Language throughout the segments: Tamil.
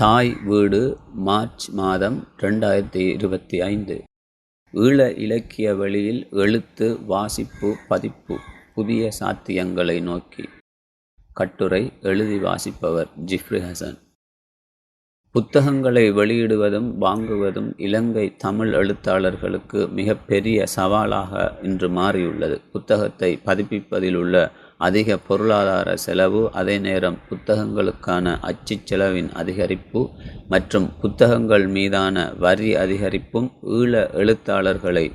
தாய் வீடு மார்ச் மாதம் ரெண்டாயிரத்தி இருபத்தி ஐந்து. ஈழ இலக்கிய வழியில் எழுத்து வாசிப்பு பதிப்பு புதிய சாத்தியங்களை நோக்கி. கட்டுரை எழுதி வாசிப்பவர் ஜிஃப்ரி ஹசன். புத்தகங்களை வெளியிடுவதும் வாங்குவதும் இலங்கை தமிழ் எழுத்தாளர்களுக்கு மிகப்பெரிய சவாலாக இன்று மாறியுள்ளது. புத்தகத்தை பதிப்பிப்பதில் உள்ள அதிக பொருளாதார செலவு அதே நேரம் புத்தகங்களுக்கான அச்சு செலவின் அதிகரிப்பு மற்றும் புத்தகங்கள் மீதான வரி அதிகரிப்பும் ஈழ எழுத்தாளர்களை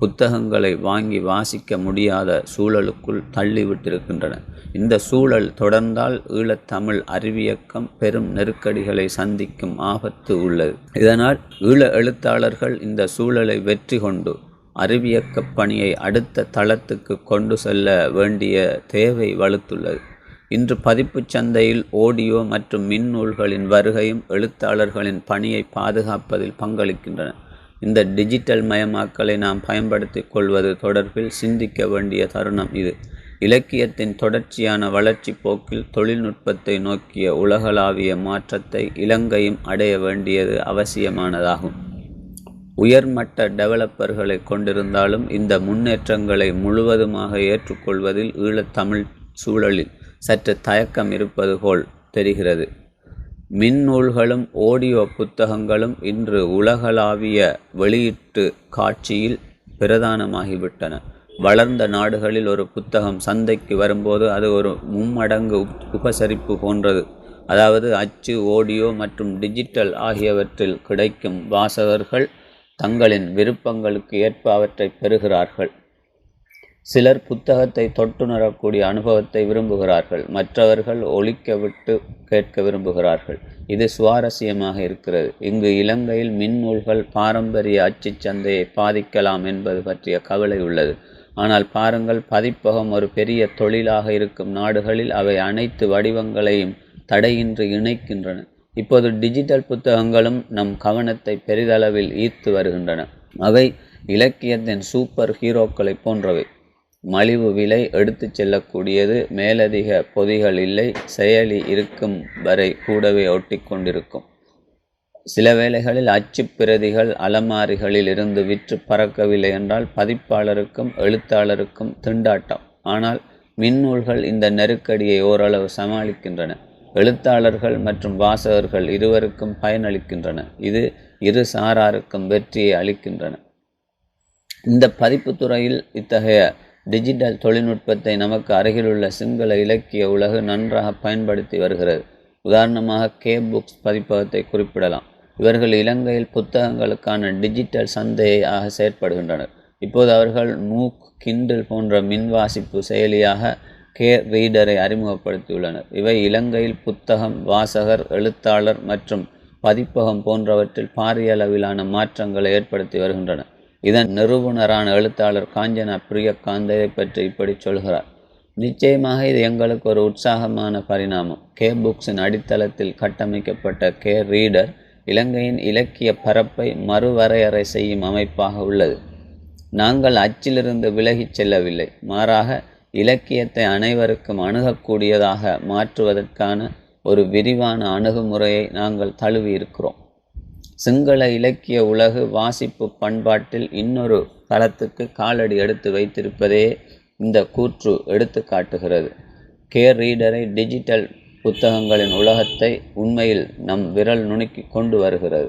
புத்தகங்களை வாங்கி வாசிக்க முடியாத சூழலுக்குள் தள்ளிவிட்டிருக்கின்றன. இந்த சூழல் தொடர்ந்தால் ஈழத்தமிழ் அறிவியக்கம் பெரும் நெருக்கடிகளை சந்திக்கும் ஆபத்து உள்ளது. இதனால் ஈழ எழுத்தாளர்கள் இந்த சூழலை வெற்றி கொண்டு அறிவியக்கப் பணியை அடுத்த தளத்துக்கு கொண்டு செல்ல வேண்டிய தேவை வலுத்துள்ளது. இன்று பதிப்புச் சந்தையில் ஓடியோ மற்றும் மின்னூல்களின் வருகையும் எழுத்தாளர்களின் பணியை பாதுகாப்பதில் பங்களிக்கின்றன. இந்த டிஜிட்டல் மயமாக்கலை நாம் பயன்படுத்திக் கொள்வது தொடர்பில் சிந்திக்க வேண்டிய தருணம் இது. இலக்கியத்தின் தொடர்ச்சியான வளர்ச்சி போக்கில் தொழில்நுட்பத்தை நோக்கிய உலகளாவிய மாற்றத்தை இலங்கையும் அடைய வேண்டியது அவசியமானதாகும். உயர்மட்ட டெவலப்பர்களை கொண்டிருந்தாலும் இந்த முன்னேற்றங்களை முழுவதுமாக ஏற்றுக்கொள்வதில் ஈழத்தமிழ் சூழலில் சற்று தயக்கம் இருப்பது போல் தெரிகிறது. மின்னூல்களும் ஓடியோ புத்தகங்களும் இன்று உலகளாவிய வெளியீட்டு காட்சியில் பிரதானமாகிவிட்டன. வளர்ந்த நாடுகளில் ஒரு புத்தகம் சந்தைக்கு வரும்போது அது ஒரு மும்மடங்கு உபசரிப்பு போன்றது. அதாவது அச்சு ஓடியோ மற்றும் டிஜிட்டல் ஆகியவற்றில் கிடைக்கும் வாசகர்கள் தங்களின் விருப்பங்களுக்கு ஏற்ப அவற்றை பெறுகிறார்கள். சிலர் புத்தகத்தை தொட்டுணரக்கூடிய அனுபவத்தை விரும்புகிறார்கள். மற்றவர்கள் ஒழிக்க விட்டு கேட்க விரும்புகிறார்கள். இது சுவாரஸ்யமாக இருக்கிறது. இங்கு இலங்கையில் மின்னூல்கள் பாரம்பரிய அச்சு சந்தையை பாதிக்கலாம் என்பது பற்றிய கவலை உள்ளது. ஆனால் பாருங்கள் பதிப்பகம் ஒரு பெரிய தொழிலாக இருக்கும் நாடுகளில் அவை அனைத்து வடிவங்களையும் தடையின்றி இணைக்கின்றன. இப்போது டிஜிட்டல் புத்தகங்களும் நம் கவனத்தை பெரிதளவில் ஈர்த்து வருகின்றன. அவை இலக்கியத்தின் சூப்பர் ஹீரோக்களை போன்றவை. மலிவு விலை எடுத்து செல்லக்கூடியது மேலதிக பொதிகள் இல்லை செயலி இருக்கும் வரை கூடவே ஒட்டி கொண்டிருக்கும். சில வேளைகளில் அச்சு பிரதிகள் அலமாரிகளில் இருந்து விற்று பறக்கவில்லை என்றால் பதிப்பாளருக்கும் எழுத்தாளருக்கும் திண்டாட்டம். ஆனால் மின்னூல்கள் இந்த நெருக்கடியை ஓரளவு சமாளிக்கின்றன. எழுத்தாளர்கள் மற்றும் வாசகர்கள் இருவருக்கும் பயனளிக்கின்றன. இது இரு சாராருக்கும் வெற்றியை அளிக்கின்றன. இந்த பதிப்பு துறையில் இத்தகைய டிஜிட்டல் தொழில்நுட்பத்தை நமக்கு அருகிலுள்ள சிங்கள இலக்கிய உலகு நன்றாக பயன்படுத்தி வருகிறது. உதாரணமாக கே புக்ஸ் பதிப்பகத்தை குறிப்பிடலாம். இவர்கள் இலங்கையில் புத்தகங்களுக்கான டிஜிட்டல் சந்தையாக செயற்படுகின்றனர். இப்போது அவர்கள் மூக் கிண்டில் போன்ற மின்வாசிப்பு செயலியாக கே. ரீடரை அறிமுகப்படுத்தியுள்ளனர். இவை இலங்கையில் புத்தகம் வாசகர் எழுத்தாளர் மற்றும் பதிப்பகம் போன்றவற்றில் பாரிய அளவிலான மாற்றங்களை ஏற்படுத்தி வருகின்றன. இதன் நிறுவனரான எழுத்தாளர் காஞ்சனா பிரியகாந்த் பற்றி இப்படி சொல்கிறார். நிச்சயமாக இது எங்களுக்கு ஒரு உற்சாகமான பரிணாமம். கே. புக்ஸின் அடித்தளத்தில் கட்டமைக்கப்பட்ட கே. ரீடர் இலங்கையின் இலக்கிய பரப்பை மறுவரையறை செய்யும் அமைப்பாக உள்ளது. நாங்கள் அச்சிலிருந்து விலகிச் செல்லவில்லை. மாறாக இலக்கியத்தை அனைவருக்கும் அணுகக்கூடியதாக மாற்றுவதற்கான ஒரு விரிவான அணுகுமுறையை நாங்கள் தழுவியிருக்கிறோம். சிங்கள இலக்கிய உலகு வாசிப்பு பண்பாட்டில் இன்னொரு தளத்துக்கு காலடி எடுத்து வைத்திருப்பதே இந்த கூற்று எடுத்து காட்டுகிறது. கே ரீடரை டிஜிட்டல் புத்தகங்களின் உலகத்தை உண்மையில் நம் விரல் நுணுக்கி கொண்டு வருகிறது.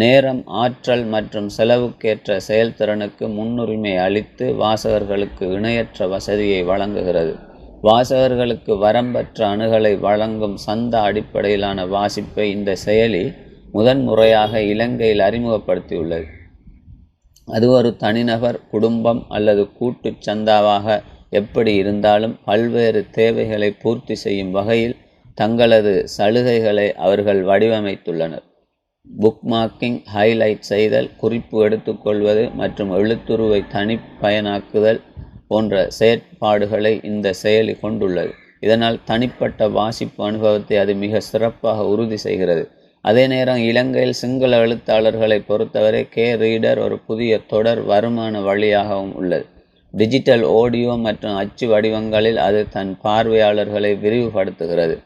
நேரம் ஆற்றல் மற்றும் செலவுக்கேற்ற செயல்திறனுக்கு முன்னுரிமை அளித்து வாசகர்களுக்கு இணையற்ற வசதியை வழங்குகிறது. வாசகர்களுக்கு வரம்பற்ற அணுகலை வழங்கும் சந்த அடிப்படையிலான வாசிப்பை இந்த செயலி முதன்முறையாக இலங்கையில் அறிமுகப்படுத்தியுள்ளது. அது ஒரு தனிநபர் குடும்பம் அல்லது கூட்டு சந்தாவாக எப்படி இருந்தாலும் பல்வேறு தேவைகளை பூர்த்தி செய்யும் வகையில் தங்களது சலுகைகளை அவர்கள் வடிவமைத்துள்ளனர். புக்மார்க்கிங் ஹைலைட் செய்தல் குறிப்பு எடுத்துக்கொள்வது மற்றும் எழுத்துருவை தனிப்பயனாக்குதல் போன்ற செயற்பாடுகளை இந்த செயலி கொண்டுள்ளது. இதனால் தனிப்பட்ட வாசிப்பு அனுபவத்தை அது மிக சிறப்பாக உறுதி செய்கிறது. அதே நேரம் இலங்கையில் சிங்கள எழுத்தாளர்களை பொறுத்தவரை கே. ரீடர் ஒரு புதிய தொடர் வருமான வழியாகவும் உள்ளது. டிஜிட்டல் ஆடியோ மற்றும் அச்சு வடிவங்களில் அது தன் பார்வையாளர்களை விரிவுபடுத்துகிறது.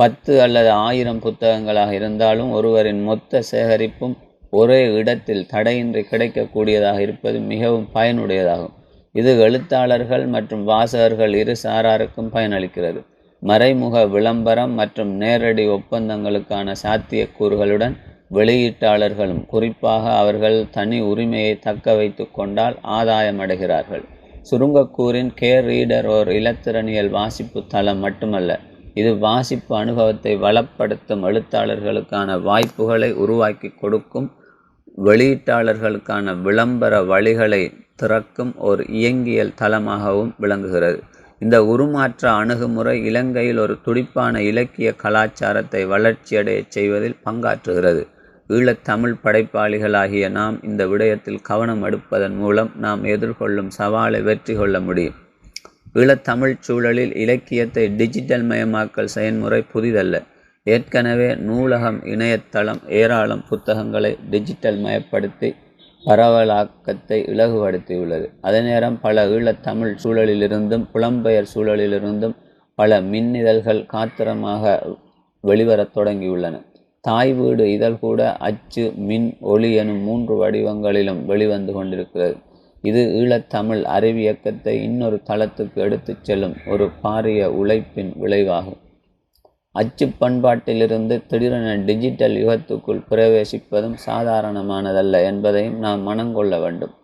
பத்து அல்லது ஆயிரம் புத்தகங்களாக இருந்தாலும் ஒருவரின் மொத்த சேகரிப்பும் ஒரே இடத்தில் தடையின்றி கிடைக்கக்கூடியதாக இருப்பது மிகவும் பயனுடையதாகும். இது எழுத்தாளர்கள் மற்றும் வாசகர்கள் இரு சாராருக்கும் பயனளிக்கிறது. மறைமுக விளம்பரம் மற்றும் நேரடி ஒப்பந்தங்களுக்கான சாத்தியக்கூறுகளுடன் வெளியீட்டாளர்களும் குறிப்பாக அவர்கள் தனி உரிமையை தக்க வைத்து கொண்டால் ஆதாயமடைகிறார்கள். சுருங்கக்கூறின் கே ரீடர் ஓர் இலத்திரனியல் வாசிப்பு தளம் மட்டுமல்ல இது வாசிப்பு அனுபவத்தை வளப்படுத்தும் எழுத்தாளர்களுக்கான வாய்ப்புகளை உருவாக்கி கொடுக்கும் வெளியீட்டாளர்களுக்கான விளம்பர வழிகளை திறக்கும் ஒரு இயங்கியல் தளமாகவும் விளங்குகிறது. இந்த உருமாற்ற அணுகுமுறை இலங்கையில் ஒரு துடிப்பான இலக்கிய கலாச்சாரத்தை வளர்ச்சியடையச் செய்வதில் பங்காற்றுகிறது. ஈழத்தமிழ் படைப்பாளிகளாகிய நாம் இந்த விடயத்தில் கவனம் எடுப்பதன் மூலம் நாம் எதிர்கொள்ளும் சவாலை வெற்றி கொள்ள முடியும். ஈழத்தமிழ் சூழலில் இலக்கியத்தை டிஜிட்டல் மயமாக்கல் செயன்முறை புதிதல்ல. ஏற்கனவே நூலகம் இணையதளம் ஏராளம் புத்தகங்களை டிஜிட்டல் மயப்படுத்தி பரவலாக்கத்தை இலகுபடுத்தியுள்ளது. அதே நேரம் பல ஈழத்தமிழ் சூழலிலிருந்தும் புலம்பெயர் சூழலிலிருந்தும் பல மின்னிதழ்கள் காத்திரமாக வெளிவரத் தொடங்கியுள்ளன. தாய் வீடு இதழ் கூட அச்சு மின் ஒளி எனும் மூன்று வடிவங்களிலும் வெளிவந்து கொண்டிருக்கிறது. இது ஈழத்தமிழ் அறிவியக்கத்தை இன்னொரு தளத்துக்கு எடுத்துச் செல்லும் ஒரு பாரிய உழைப்பின் விளைவாகும். அச்சு பண்பாட்டிலிருந்து திடீரென டிஜிட்டல் யுகத்துக்குள் பிரவேசிப்பதும் சாதாரணமானதல்ல என்பதையும் நாம் மனங்கொள்ள வேண்டும்.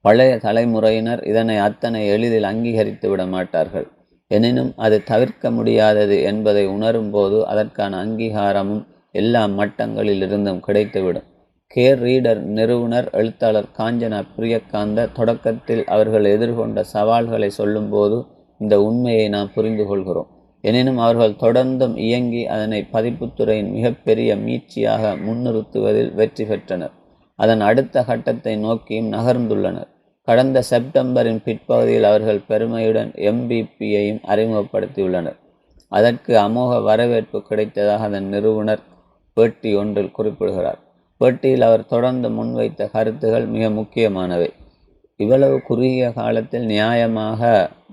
பழைய தலைமுறையினர் இதனை அத்தனை எளிதில் அங்கீகரித்து விட மாட்டார்கள். எனினும் அது தவிர்க்க முடியாதது என்பதை உணரும்போது அதற்கான அங்கீகாரமும் எல்லா மட்டங்களிலிருந்தும் கிடைத்துவிடும். கேர் ரீடர் நிறுவனர் எழுத்தாளர் காஞ்சனா பிரியகாந்த தொடக்கத்தில் அவர்கள் எதிர்கொண்ட சவால்களை சொல்லும்போது இந்த உண்மையை நாம் புரிந்து கொள்கிறோம். எனினும் அவர்கள் தொடர்ந்தும் இயங்கி அதனை பதிப்புத்துறையின் மிகப்பெரிய மீட்சியாக முன்னிறுத்துவதில் வெற்றி பெற்றனர். அதன் அடுத்த கட்டத்தை நோக்கியும் நகர்ந்துள்ளனர். கடந்த செப்டம்பரின் பிற்பகுதியில் அவர்கள் பெருமையுடன் எம்பிபியையும் அறிமுகப்படுத்தியுள்ளனர். அதற்கு அமோக வரவேற்பு கிடைத்ததாக அதன் நிறுவனர் பேட்டி ஒன்றில் குறிப்பிடுகிறார். பேட்டியில் அவர் தொடர்ந்து முன்வைத்த கருத்துகள் மிக முக்கியமானவை. இவ்வளவு குறுகிய காலத்தில் நியாயமாக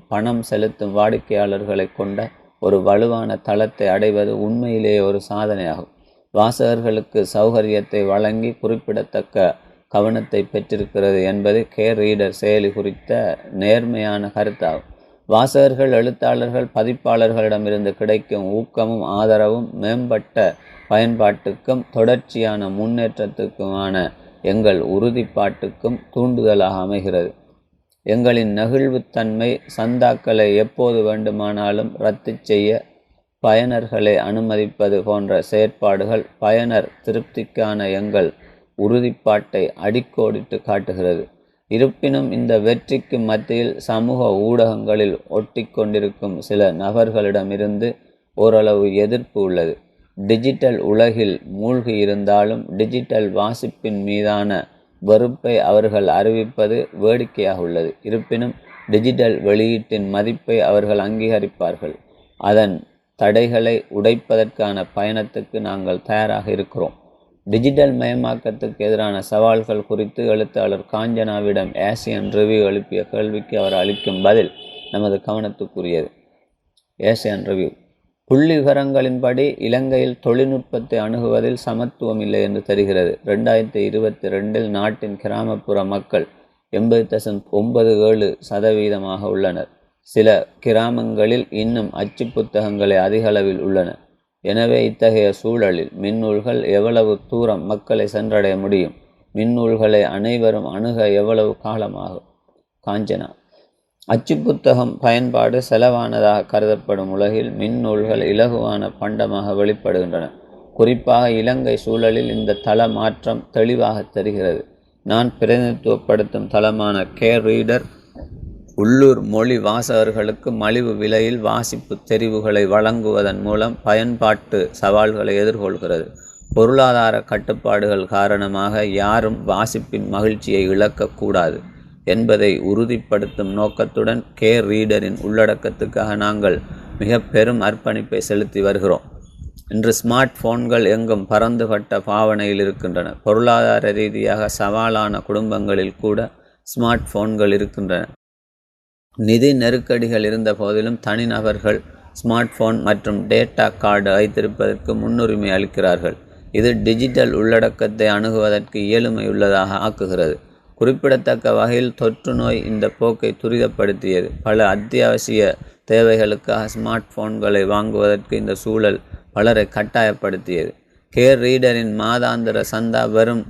பணம் செலுத்தும் வாடிக்கையாளர்களை கொண்ட ஒரு வலுவான தளத்தை அடைவது உண்மையிலேயே ஒரு சாதனையாகும். வாசகர்களுக்கு சௌகரியத்தை வழங்கி குறிப்பிடத்தக்க கவனத்தை பெற்றிருக்கிறது என்பது கேர் ரீடர் செயலி குறித்த நேர்மையான கருத்தாகும். வாசகர்கள் எழுத்தாளர்கள் பதிப்பாளர்களிடமிருந்து கிடைக்கும் ஊக்கமும் ஆதரவும் மேம்பட்ட பயன்பாட்டுக்கும் தொடர்ச்சியான முன்னேற்றத்துக்குமான எங்கள் உறுதிப்பாட்டுக்கும் தூண்டுதலாக அமைகிறது. எங்களின் நெகிழ்வுத்தன்மை சந்தாக்களை எப்போது வேண்டுமானாலும் ரத்து செய்ய பயனர்களை அனுமதிப்பது போன்ற செயற்பாடுகள் பயனர் திருப்திக்கான எங்கள் உறுதிப்பாட்டை அடிக்கோடிட்டு காட்டுகிறது. இருப்பினும் இந்த வெற்றிக்கு மத்தியில் சமூக ஊடகங்களில் ஒட்டி கொண்டிருக்கும் சில நபர்களிடமிருந்து ஓரளவு எதிர்ப்பு உள்ளது. டிஜிட்டல் உலகில் மூழ்கி இருந்தாலும் டிஜிட்டல் வாசிப்பின் மீதான வெறுப்பை அவர்கள் அறிவிப்பது வேடிக்கையாக உள்ளது இருப்பினும் டிஜிட்டல் வெளியீட்டின் மதிப்பை அவர்கள் அங்கீகரிப்பார்கள். அதன் தடைகளை உடைப்பதற்கான பயணத்துக்கு நாங்கள் தயாராக இருக்கிறோம். டிஜிட்டல் மயமாக்கத்துக்கு எதிரான சவால்கள் குறித்து எழுத்தாளர் காஞ்சனாவிடம் ஏசியன் ரிவ்யூ எழுப்பிய கேள்விக்கு அவர் அளிக்கும் பதில் நமது கவனத்துக்குரியது. Asian review. புள்ளி விவரங்களின்படி இலங்கையில் தொழில்நுட்பத்தை அணுகுவதில் சமத்துவம் இல்லை என்று தெரிகிறது. ரெண்டாயிரத்தி இருபத்தி ரெண்டில் நாட்டின் கிராமப்புற மக்கள் எண்பது தசம் ஒன்பது ஏழு சதவீதமாக உள்ளனர். சில கிராமங்களில் இன்னும் அச்சு புத்தகங்களே அதிக அளவில் உள்ளன. எனவே இத்தகைய சூழலில் மின்னூல்கள் எவ்வளவு தூரம் மக்களை சென்றடைய முடியும்? மின்னூல்களை அனைவரும் அணுக எவ்வளவு காலமாகும்? காஞ்சனா அச்சு புத்தகம் பயன்பாடு செலவானதாக கருதப்படும் உலகில் மின்னூல்கள் இலகுவான பண்டமாக வெளிப்படுகின்றன. குறிப்பாக இலங்கை சூழலில் இந்த தள மாற்றம் தெளிவாக தெரிகிறது. நான் பிரதிநிதித்துவப்படுத்தும் தளமான கேர் ரீடர் உள்ளூர் மொழி வாசகர்களுக்கு மலிவு விலையில் வாசிப்பு தெரிவுகளை வழங்குவதன் மூலம் பயன்பாட்டு சவால்களை எதிர்கொள்கிறது. பொருளாதார கட்டுப்பாடுகள் காரணமாக யாரும் வாசிப்பின் மகிழ்ச்சியை இழக்கக்கூடாது என்பதை உறுதிப்படுத்தும் நோக்கத்துடன் கே. ரீடரின் உள்ளடக்கத்துக்காக நாங்கள் மிக பெரும் அர்ப்பணிப்பை செலுத்தி வருகிறோம். இன்று ஸ்மார்ட் போன்கள் எங்கும் பறந்துபட்ட பாவனையில் இருக்கின்றன. பொருளாதார ரீதியாக சவாலான குடும்பங்களில் கூட ஸ்மார்ட் போன்கள் இருக்கின்றன. நிதி நெருக்கடிகள் இருந்த போதிலும் தனிநபர்கள் ஸ்மார்ட் போன் மற்றும் டேட்டா கார்டு வைத்திருப்பதற்கு முன்னுரிமை அளிக்கிறார்கள். இது டிஜிட்டல் உள்ளடக்கத்தை அணுகுவதற்கு எளிமையுள்ளதாக ஆக்குகிறது. குறிப்பிடத்தக்க வகையில் தொற்று நோய் இந்த போக்கை துரிதப்படுத்தியது. பல அத்தியாவசிய தேவைகளுக்காக ஸ்மார்ட் போன்களை வாங்குவதற்கு இந்த சூழல் பலரை கட்டாயப்படுத்தியது. கேர் ரீடரின் மாதாந்திர சந்தா வெறும்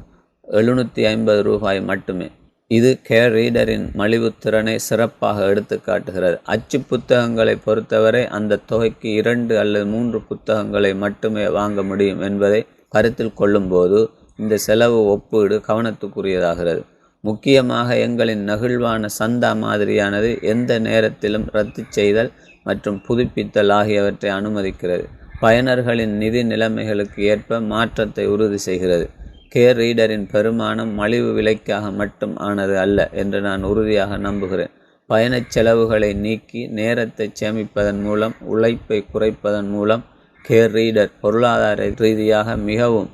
எழுநூற்றி ஐம்பது ரூபாய் மட்டுமே. இது கேர் ரீடரின் மலிவுத்திறனை சிறப்பாக எடுத்து காட்டுகிறது. அச்சு புத்தகங்களை பொறுத்தவரை அந்த தொகைக்கு இரண்டு அல்லது மூன்று புத்தகங்களை மட்டுமே வாங்க முடியும் என்பதை கருத்தில் கொள்ளும்போது இந்த செலவு ஒப்பீடு கவனத்துக்குரியதாகிறது. முக்கியமாக எங்களின் நெகிழ்வான சந்தா மாதிரியானது எந்த நேரத்திலும் ரத்து செய்தல் மற்றும் புதுப்பித்தல் ஆகியவற்றை அனுமதிக்கிறது. பயனர்களின் நிதி நிலைமைகளுக்கு ஏற்ப மாற்றத்தை உறுதி செய்கிறது. கேர் ரீடரின் பெருமானம் மலிவு விலைக்காக மட்டும் ஆனது அல்ல என்று நான் உறுதியாக நம்புகிறேன். பயணச் செலவுகளை நீக்கி நேரத்தை சேமிப்பதன் மூலம் உழைப்பை குறைப்பதன் மூலம் கேர் ரீடர் பொருளாதார ரீதியாக மிகவும்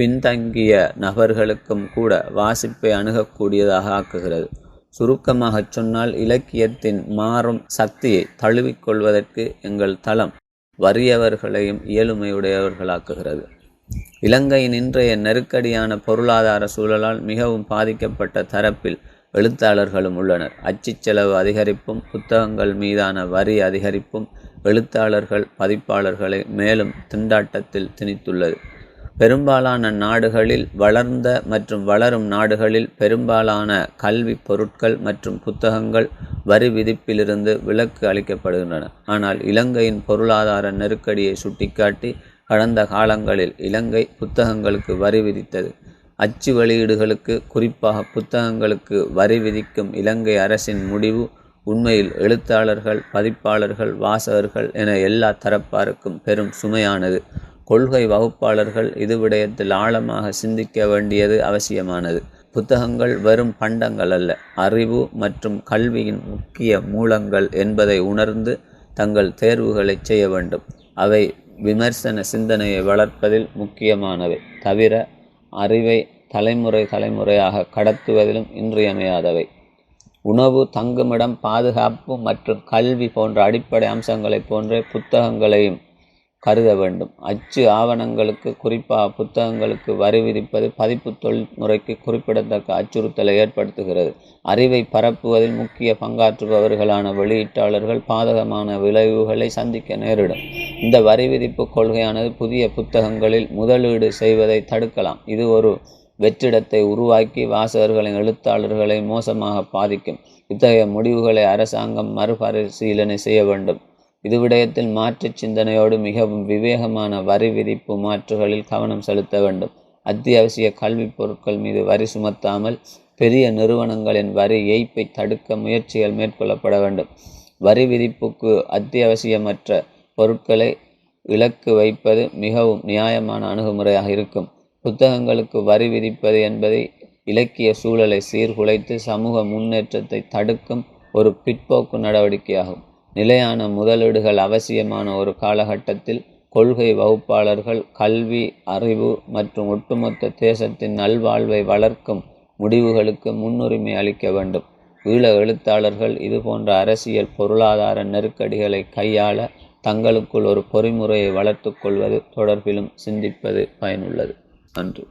பின்தங்கிய நபர்களுக்கும் கூட வாசிப்பை அணுகக்கூடியதாக ஆக்குகிறது. சுருக்கமாகச் சொன்னால் இலக்கியத்தின் மாறும் சக்தியை தழுவிக்கொள்வதற்கு எங்கள் தளம் வறியவர்களையும் இயலுமையுடையவர்களாக்குகிறது. இலங்கையின் இன்றைய நெருக்கடியான பொருளாதார சூழலால் மிகவும் பாதிக்கப்பட்ட தரப்பில் எழுத்தாளர்களும் உள்ளனர். அச்சு செலவு அதிகரிப்பும் புத்தகங்கள் மீதான வரி அதிகரிப்பும் எழுத்தாளர்கள் பதிப்பாளர்களை மேலும் திண்டாட்டத்தில் திணித்துள்ளது. பெரும்பாலான நாடுகளில் வளர்ந்த மற்றும் வளரும் நாடுகளில் பெரும்பாலான கல்வி பொருட்கள் மற்றும் புத்தகங்கள் வரி விதிப்பிலிருந்து விலக்கு அளிக்கப்படுகின்றன. ஆனால் இலங்கையின் பொருளாதார நெருக்கடியை சுட்டிக்காட்டி கடந்த காலங்களில் இலங்கை புத்தகங்களுக்கு வரி விதித்தது. அச்சு வெளியீடுகளுக்கு குறிப்பாக புத்தகங்களுக்கு வரி விதிக்கும் இலங்கை அரசின் முடிவு உண்மையில் எழுத்தாளர்கள் பதிப்பாளர்கள் வாசகர்கள் என எல்லா தரப்பாருக்கும் பெரும் சுமையானது. கொள்கை வகுப்பாளர்கள் இது விடயத்தில் ஆழமாக சிந்திக்க வேண்டியது அவசியமானது. புத்தகங்கள் வெறும் பண்டங்கள் அல்ல அறிவு மற்றும் கல்வியின் முக்கிய மூலங்கள் என்பதை உணர்ந்து தங்கள் தேர்வுகளை செய்ய வேண்டும். அவை விமர்சன சிந்தனையை வளர்ப்பதில் முக்கியமானவை. தவிர அறிவை தலைமுறை தலைமுறையாக கடத்துவதிலும் இன்றியமையாதவை. உணவு தங்குமிடம் பாதுகாப்பு மற்றும் கல்வி போன்ற அடிப்படை அம்சங்களைப் போன்றே புத்தகங்களையும் கருத வேண்டும். அச்சு ஆவணங்களுக்கு குறிப்பாக புத்தகங்களுக்கு வரி விதிப்பது பதிப்பு தொழில்முறைக்கு குறிப்பிடத்தக்க அச்சுறுத்தலை ஏற்படுத்துகிறது. அறிவை பரப்புவதில் முக்கிய பங்காற்றுபவர்களான வெளியீட்டாளர்கள் பாதகமான விளைவுகளை சந்திக்க நேரிடும். இந்த வரி விதிப்பு கொள்கையானது புதிய புத்தகங்களில் முதலீடு செய்வதை தடுக்கலாம். இது ஒரு வெற்றிடத்தை உருவாக்கி வாசகர்களின் எழுத்தாளர்களை மோசமாக பாதிக்கும். இத்தகைய முடிவுகளை அரசாங்கம் மறுபரிசீலனை செய்ய வேண்டும். இது விடயத்தில் மாற்று சிந்தனையோடு மிகவும் விவேகமான வரி விதிப்பு மாற்றுகளில் கவனம் செலுத்த வேண்டும். அத்தியாவசிய கல்வி பொருட்கள் மீது வரி சுமத்தாமல் பெரிய நிறுவனங்களின் வரி ஏய்ப்பை தடுக்க முயற்சிகள் மேற்கொள்ளப்பட வேண்டும். வரி விதிப்புக்கு அத்தியாவசியமற்ற பொருட்களை இலக்கு வைப்பது மிகவும் நியாயமான அணுகுமுறையாக இருக்கும். புத்தகங்களுக்கு வரி விதிப்பது என்பதை இலக்கிய சூழலை சீர்குலைத்து சமூக முன்னேற்றத்தை தடுக்கும் ஒரு பிற்போக்கு நடவடிக்கையாகும். நிலையான முதலீடுகள் அவசியமான ஒரு காலகட்டத்தில் கொள்கை வகுப்பாளர்கள் கல்வி அறிவு மற்றும் ஒட்டுமொத்த தேசத்தின் நல்வாழ்வை வளர்க்கும் முடிவுகளுக்கு முன்னுரிமை அளிக்க வேண்டும். ஈழ எழுத்தாளர்கள் இதுபோன்ற அரசியல் பொருளாதார நெருக்கடிகளை கையாள தங்களுக்குள் ஒரு பொறிமுறையை வளர்த்து கொள்வது தொடர்பிலும் சிந்திப்பது பயனுள்ளது. நன்றி.